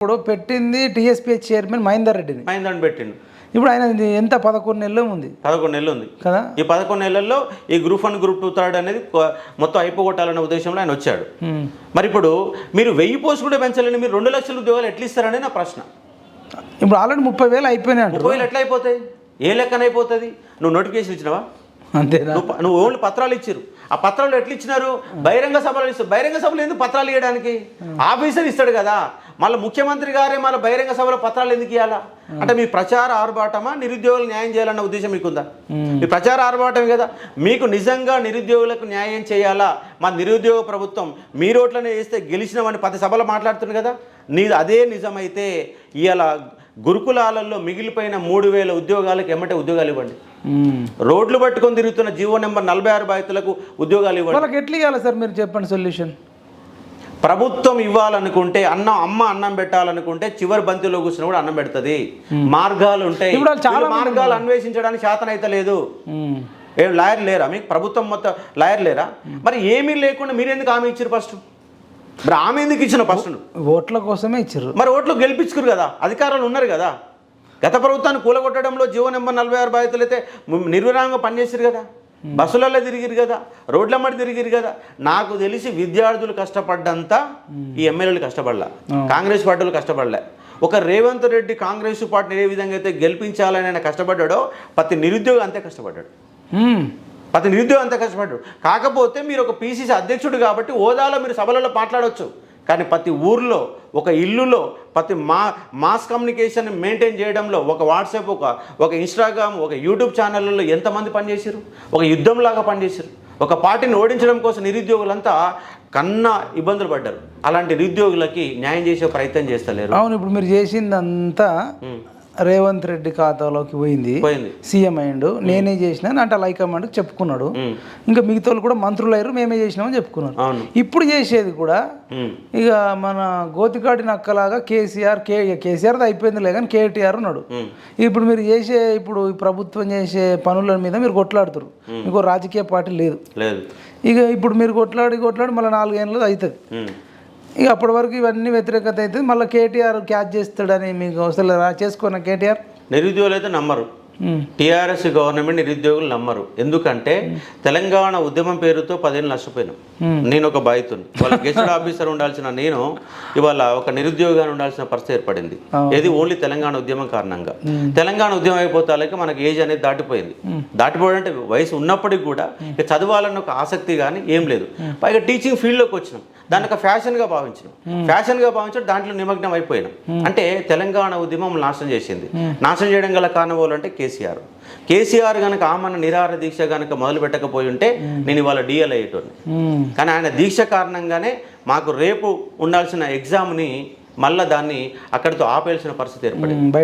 ఇప్పుడు పెట్టింది టీఎస్పీహెచ్ చైర్మన్ మహేందర్ రెడ్డిని. మైందని పెట్టిండు. ఇప్పుడు ఆయన ఎంత పదకొండు నెలలు ఉంది? పదకొండు నెలలు ఉంది. కదా? ఈ పదకొండు నెలల్లో ఈ group one group two third అనేది మొత్తం అయిపోగొట్టాలనే ఉద్దేశంలో ఆయన వచ్చాడు. మరి ఇప్పుడు మీరు వెయ్యి పోస్ట్ కూడా పెంచాలని మీరు రెండు లక్షల ఉద్యోగాలు ఎట్లా ఇస్తారని నా ప్రశ్న. ఇప్పుడు ఆల్రెడీ ముప్పై వేలు అయిపోయినాయి ముప్పై వేలు ఎట్లా అయిపోతాయి? ఏ లెక్కన అయిపోతుంది? నువ్వు నోటిఫికేషన్ ఇచ్చినావా? అంతేనా? ప- నువ్వు ఓన్లీ పత్రాలు ఇచ్చారు ఆ పత్రాలు ఎట్లా ఇచ్చినారు? బహిరంగ సభలు ఇస్తారు బహిరంగ సభలు ఎందుకు పత్రాలు ఇవ్వడానికి ఆఫీసర్ ఇస్తాడు కదా. మళ్ళీ ముఖ్యమంత్రి గారే మళ్ళీ బహిరంగ సభలో పత్రాలు ఎందుకు ఇవ్వాలా అంటే మీ ప్రచార ఆర్భాటమా నిరుద్యోగులు న్యాయం చేయాలన్న ఉద్దేశం మీకుందా? మీ ప్రచార ఆర్భాటమే కదా. మీకు నిజంగా నిరుద్యోగులకు న్యాయం చేయాలా? మా నిరుద్యోగ ప్రభుత్వం మీ రోట్లనే వేస్తే గెలిచినామని పది సభలో మాట్లాడుతుంది కదా? నీ అదే నిజమైతే ఇవాళ గురుకులాలలో మిగిలిపోయిన మూడు వేల ఉద్యోగాలకు ఎమ్మటే ఉద్యోగాలు ఇవ్వండి. రోడ్లు పట్టుకొని తిరుగుతున్న జీవో నెంబర్ నలభై ఆరు బాధితులకు ఉద్యోగాలు ఇవ్వండి. వాళ్ళకి ఎట్లా ఇవ్వాలి సార్ మీరు చెప్పండి సొల్యూషన్? ప్రభుత్వం ఇవ్వాలనుకుంటే అన్నం అమ్మ అన్నం పెట్టాలనుకుంటే చివరి బంతిలో కూర్చుని కూడా అన్నం పెడుతుంది. మార్గాలు ఉంటాయి. చాలా మార్గాలు అన్వేషించడానికి శాతం అయితే లేదు ఏం లాయర్ లేరా? మీకు ప్రభుత్వం మొత్తం లాయర్ లేరా? మరి ఏమీ లేకుండా మీరు ఎందుకు ఆమె ఇచ్చారు ఫస్ట్? మరి ఆమె ఎందుకు ఇచ్చిన ఫస్ట్? ఓట్ల కోసమే ఇచ్చారు మరి ఓట్లు గెలిపించుకురు కదా అధికారులు ఉన్నారు కదా. గత ప్రభుత్వాన్ని కూలగొట్టడంలో జీవో నెంబర్ నలభై ఆరు బాధితులు అయితే నిర్విరామంగా పనిచేసారు కదా. బస్సులలో తిరిగిరు కదా రోడ్లమ్మడి తిరిగిరు కదా. నాకు తెలిసి విద్యార్థులు కష్టపడ్డంతా ఈ ఎమ్మెల్యేలు కష్టపడలా కాంగ్రెస్ పార్టీలు కష్టపడలే. ఒక రేవంత్ రెడ్డి కాంగ్రెస్ పార్టీని ఏ విధంగా అయితే గెలిపించాలని ఆయన కష్టపడ్డాడో ప్రతి నిరుద్యోగి అంతే కష్టపడ్డాడు. ప్రతి నిరుద్యోగం అంతా కష్టపడ్డాడు. కాకపోతే మీరు ఒక పీసీసీ అధ్యక్షుడు కాబట్టి హోదాలో మీరు సభలలో మాట్లాడవచ్చు కానీ ప్రతి ఊర్లో ఒక ఇల్లులో ప్రతి మా మాస్ కమ్యూనికేషన్ మెయింటైన్ చేయడంలో ఒక వాట్సాప్ ఒక ఒక ఇన్స్టాగ్రామ్ ఒక యూట్యూబ్ ఛానళ్ళలో ఎంతమంది పనిచేసారు ఒక యుద్ధంలాగా పనిచేశారు ఒక పార్టీని ఓడించడం కోసం నిరుద్యోగులంతా కన్నా ఇబ్బందులు పడ్డారు. అలాంటి నిరుద్యోగులకి న్యాయం చేసే ప్రయత్నం చేస్తలేరు. అవును ఇప్పుడు మీరు చేసిందంతా రేవంత్ రెడ్డి ఖాతాలోకి పోయింది. సీఎం అయ్యిండు. నేనే చేసిన అంటే హైకమాండ్ చెప్పుకున్నాడు. ఇంకా మిగతా కూడా మంత్రులు అయ్యారు మేమే చేసినామని చెప్పుకున్నారు. ఇప్పుడు చేసేది కూడా. ఇక మన గోతికాటి నక్కలాగా కేసీఆర్ కే కేసీఆర్ది అయిపోయిందిలే కానీ కేటీఆర్ ఉన్నాడు. ఇప్పుడు మీరు చేసే ఇప్పుడు ప్రభుత్వం చేసే పనుల మీద మీరు కొట్లాడుతారు. మీకు రాజకీయ పార్టీ లేదు. ఇక ఇప్పుడు మీరు కొట్లాడి కొట్లాడి మళ్ళీ నాలుగేళ్ళు అవుతుంది. ఇక అప్పటి వరకు ఇవన్నీ వ్యతిరేకత అవుతుంది. మళ్ళీ కేటీఆర్ క్యాచ్ చేస్తాడని మీకు అవసరం రా చేసుకున్న కేటీఆర్? నిరుద్యోగులు అయితే నమ్మరు. టీఆర్ఎస్ గవర్నమెంట్ నిరుద్యోగులు నమ్మరు. ఎందుకంటే తెలంగాణ ఉద్యమం పేరుతో పదేళ్ళు నష్టపోయినాం. నేను ఒక బాధితుని. వాళ్ళ గెస్టెడ్ ఆఫీసర్ ఉండాల్సిన నేను ఇవాళ ఒక నిరుద్యోగాన్ని ఉండాల్సిన పరిస్థితి ఏర్పడింది. ఇది ఓన్లీ తెలంగాణ ఉద్యమం కారణంగా. తెలంగాణ ఉద్యమం అయిపోతాలకి మనకి ఏజ్ అనేది దాటిపోయింది. దాటిపోవడం అంటే వయసు ఉన్నప్పటికీ కూడా ఇక చదవాలన్న ఒక ఆసక్తి కానీ ఏం లేదు. పైగా టీచింగ్ ఫీల్డ్లోకి వచ్చినాం. దాన్ని ఒక ఫ్యాషన్గా భావించినాం. ఫ్యాషన్గా భావించడం దాంట్లో నిమగ్నం అయిపోయినాం. అంటే తెలంగాణ ఉద్యమం నాశనం చేసింది. నాశనం చేయడం గల కారణం అంటే కేసీఆర్. కేసీఆర్ కనుక ఆమన్న నిరాహార దీక్ష కనుక మొదలు పెట్టకపోయి ఉంటే నేను ఇవాళ డిఎల్ అయ్యేటోని కానీ ఆయన దీక్ష కారణంగానే మాకు రేపు ఉండాల్సిన ఎగ్జామ్ని మళ్ళీ దాన్ని అక్కడితో ఆపేయాల్సిన పరిస్థితి ఏర్పడింది.